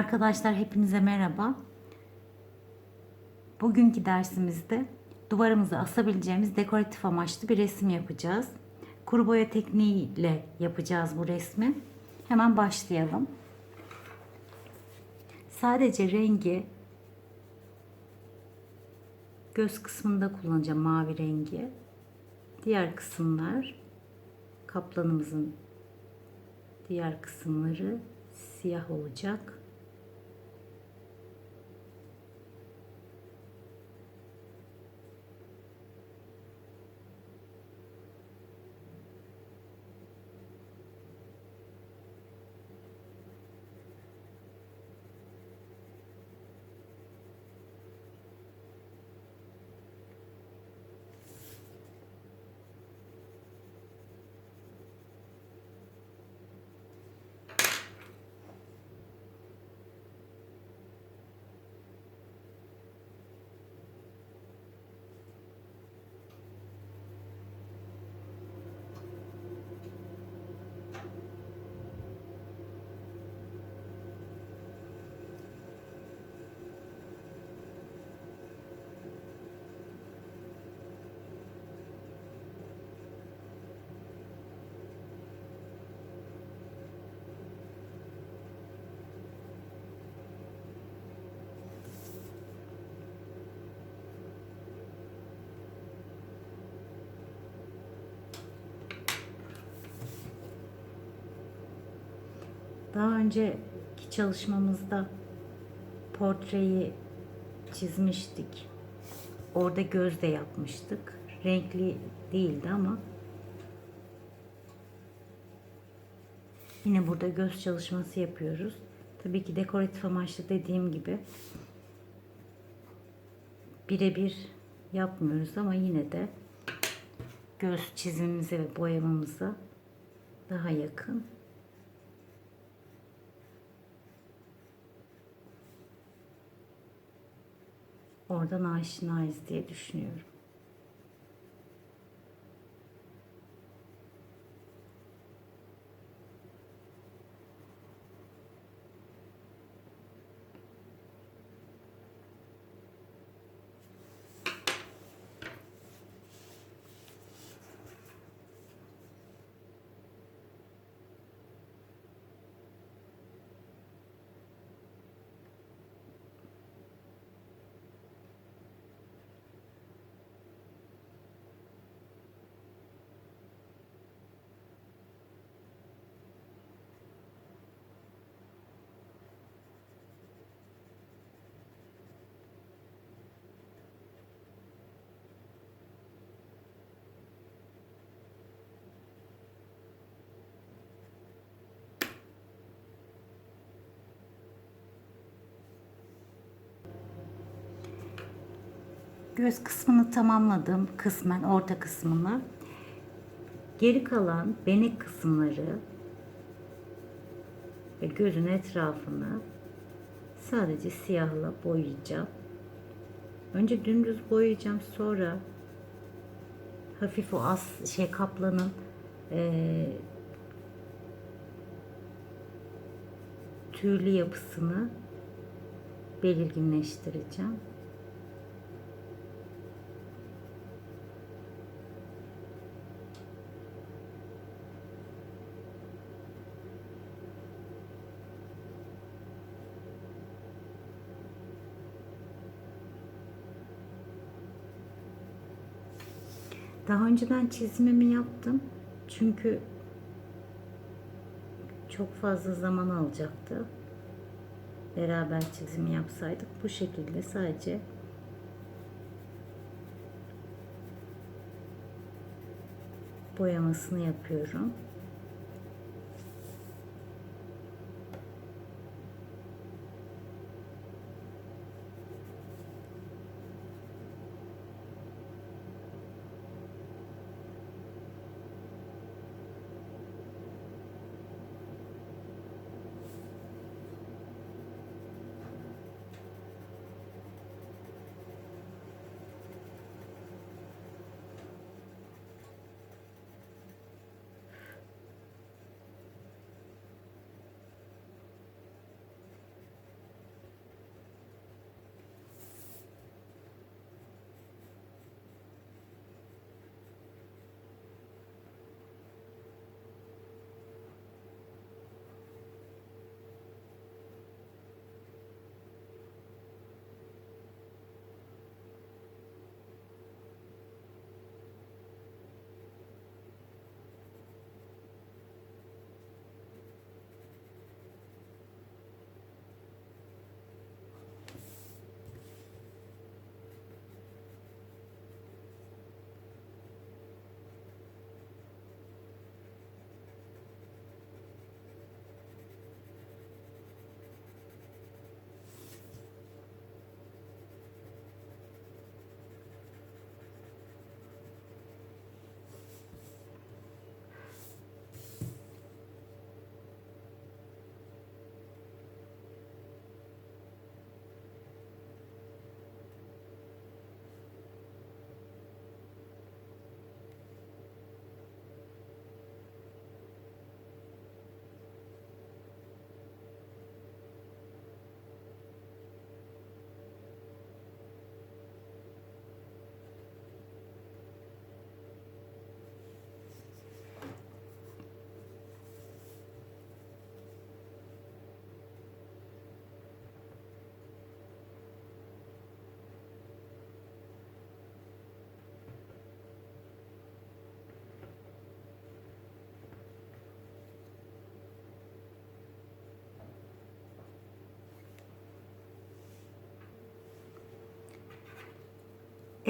Arkadaşlar hepinize merhaba. Bugünkü dersimizde duvarımıza asabileceğimiz dekoratif amaçlı bir resim yapacağız. Kuru boya tekniğiyle yapacağız bu resmi. Hemen başlayalım. Sadece rengi göz kısmında kullanacağım mavi rengi. Diğer kısımlar kaplanımızın diğer kısımları siyah olacak. Daha önceki çalışmamızda portreyi çizmiştik. Orada göz de yapmıştık. Renkli değildi ama yine burada göz çalışması yapıyoruz. Tabii ki dekoratif amaçlı dediğim gibi birebir yapmıyoruz ama yine de göz çizimimize ve boyamamıza daha yakın. Oradan aşinayız diye düşünüyorum. Göz kısmını tamamladım. Kısmen orta kısmını. Geri kalan benek kısımları ve gözün etrafını sadece siyahla boyayacağım. Önce dümdüz boyayacağım. Sonra hafif o as şey kaplanın eee tüylü yapısını belirginleştireceğim. Daha önceden çizimimi yaptım. Çünkü çok fazla zaman alacaktı. Beraber çizimi yapsaydık bu şekilde sadece boyamasını yapıyorum.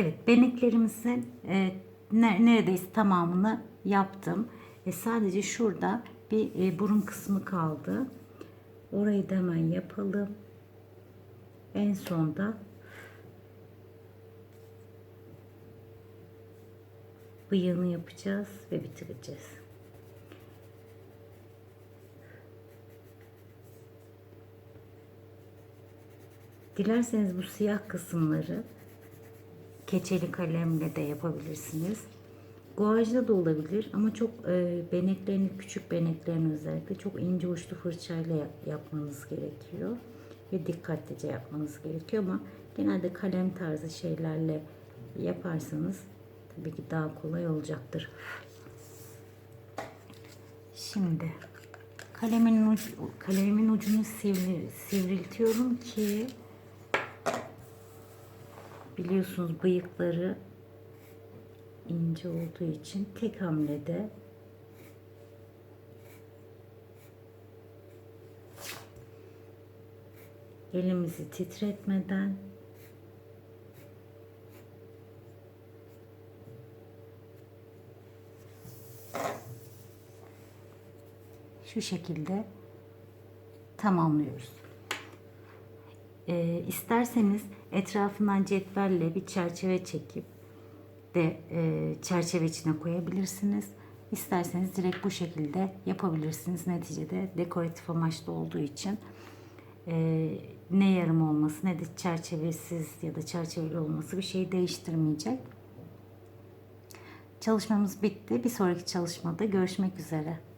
Evet, beneklerimizin e, ne- neredeyse tamamını yaptım. E, sadece şurada bir e, burun kısmı kaldı. Orayı da hemen yapalım. En sonda bıyığını yapacağız ve bitireceğiz. Dilerseniz bu siyah kısımları keçeli kalemle de yapabilirsiniz. Guajla da olabilir ama çok e, beneklerini, küçük beneklerini özellikle çok ince uçlu fırçayla yap- yapmanız gerekiyor. Ve dikkatlice yapmanız gerekiyor ama genelde kalem tarzı şeylerle yaparsanız tabii ki daha kolay olacaktır. Şimdi kalemin ucu, kalemimin ucunu sivri, sivriltiyorum ki biliyorsunuz bıyıkları ince olduğu için tek hamlede elimizi titretmeden şu şekilde tamamlıyoruz. Ee, isterseniz etrafından cetvelle bir çerçeve çekip de e, çerçeve içine koyabilirsiniz. İsterseniz direkt bu şekilde yapabilirsiniz. Neticede dekoratif amaçlı olduğu için e, ne yarım olması ne de çerçevesiz ya da çerçeveli olması bir şey değiştirmeyecek. Çalışmamız bitti. Bir sonraki çalışmada görüşmek üzere.